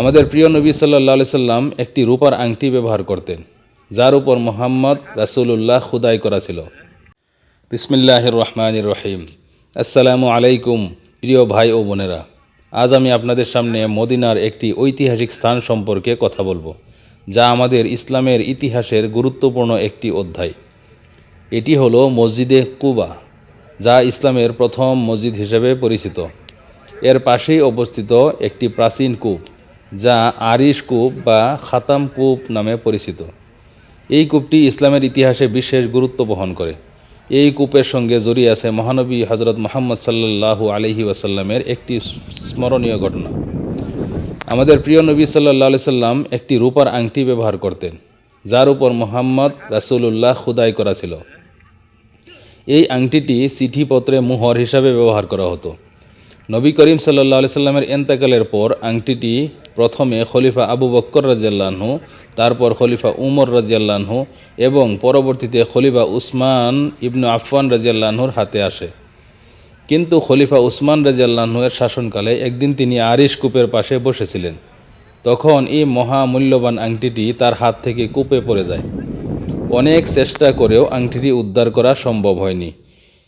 আমাদের প্রিয় নবী সাল্লাহ সাল্লাম একটি রূপার আংটি ব্যবহার করতেন, যার উপর মোহাম্মদ রাসূলুল্লাহ খুদাই করা ছিল। বিসমিল্লাহির রহমানির রহিম। আসসালামু আলাইকুম, প্রিয় ভাই ও বোনেরা। আজ আমি আপনাদের সামনে মদিনার একটি ঐতিহাসিক স্থান সম্পর্কে কথা বলব, যা আমাদের ইসলামের ইতিহাসের গুরুত্বপূর্ণ একটি অধ্যায়। এটি হলো মসজিদে কুবা, যা ইসলামের প্রথম মসজিদ হিসেবে পরিচিত। এর পাশেই অবস্থিত একটি প্রাচীন কূপ। যা আরিশ কূপ বা খাতাম কূপ নামে পরিচিত। এই কূপটি ইসলামের ইতিহাসে বিশেষ গুরুত্ব বহন করে। এই কূপের সঙ্গে জড়িয়ে আছে মহানবী হজরত মোহাম্মদ সাল্লাল্লাহু আলহি ওয়াসাল্লামের একটি স্মরণীয় ঘটনা। আমাদের প্রিয় নবী সাল্লাহ সাল্লাম একটি রূপার আংটি ব্যবহার করতেন, যার উপর মোহাম্মদ রাসূলুল্লাহ খুদাই করা ছিল। এই আংটিটি চিঠিপত্রে মুহর হিসাবে ব্যবহার করা হতো। নবী করিম সাল্লাহ সাল্লামের এন্তেকালের পর আংটিটি প্রথমে খলিফা আবু বক্কর রাজিয়াল্লাহু তারপর খলিফা উমর রাজিয়াল্লাহু এবং পরবর্তীতে খলিফা উসমান ইবনু আফফান রাজিয়াল্লাহুর হাতে আসে। কিন্তু খলিফা উসমান রাজিয়াল্লাহুয়ের শাসনকালে একদিন তিনি আরিশ কূপের পাশে বসেছিলেন। তখন এই মহামূল্যবান আংটিটি তার হাত থেকে কূপে পড়ে যায়। অনেক চেষ্টা করেও আংটিটি উদ্ধার করা সম্ভব হয়নি।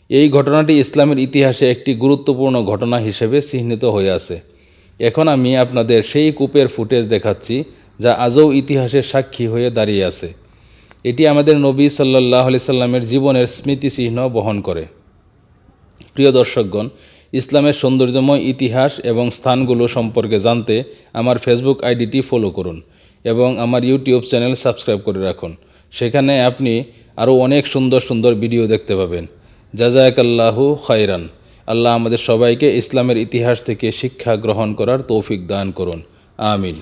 এই ঘটনাটি ইসলামের ইতিহাসে একটি গুরুত্বপূর্ণ ঘটনা হিসেবে চিহ্নিত হয়ে আছে। এখন আমি আপনাদের সেই কূপের ফুটেজ দেখাচ্ছি, যা আজও ইতিহাসের সাক্ষী হয়ে দাঁড়িয়ে আছে। এটি আমাদের নবী সাল্লাহ আলি সাল্লামের জীবনের স্মৃতিচিহ্ন বহন করে। প্রিয় দর্শকগণ, ইসলামের সৌন্দর্যময় ইতিহাস এবং স্থানগুলো সম্পর্কে জানতে আমার ফেসবুক আইডিটি ফলো করুন এবং আমার ইউটিউব চ্যানেল সাবস্ক্রাইব করে রাখুন। সেখানে আপনি আরও অনেক সুন্দর সুন্দর ভিডিও দেখতে পাবেন। জাজাকাল্লাহু খায়রান। আল্লাহ আমাদের সবাইকে ইসলামের ইতিহাস থেকে শিক্ষা গ্রহণ করার তৌফিক দান করুন। আমিন।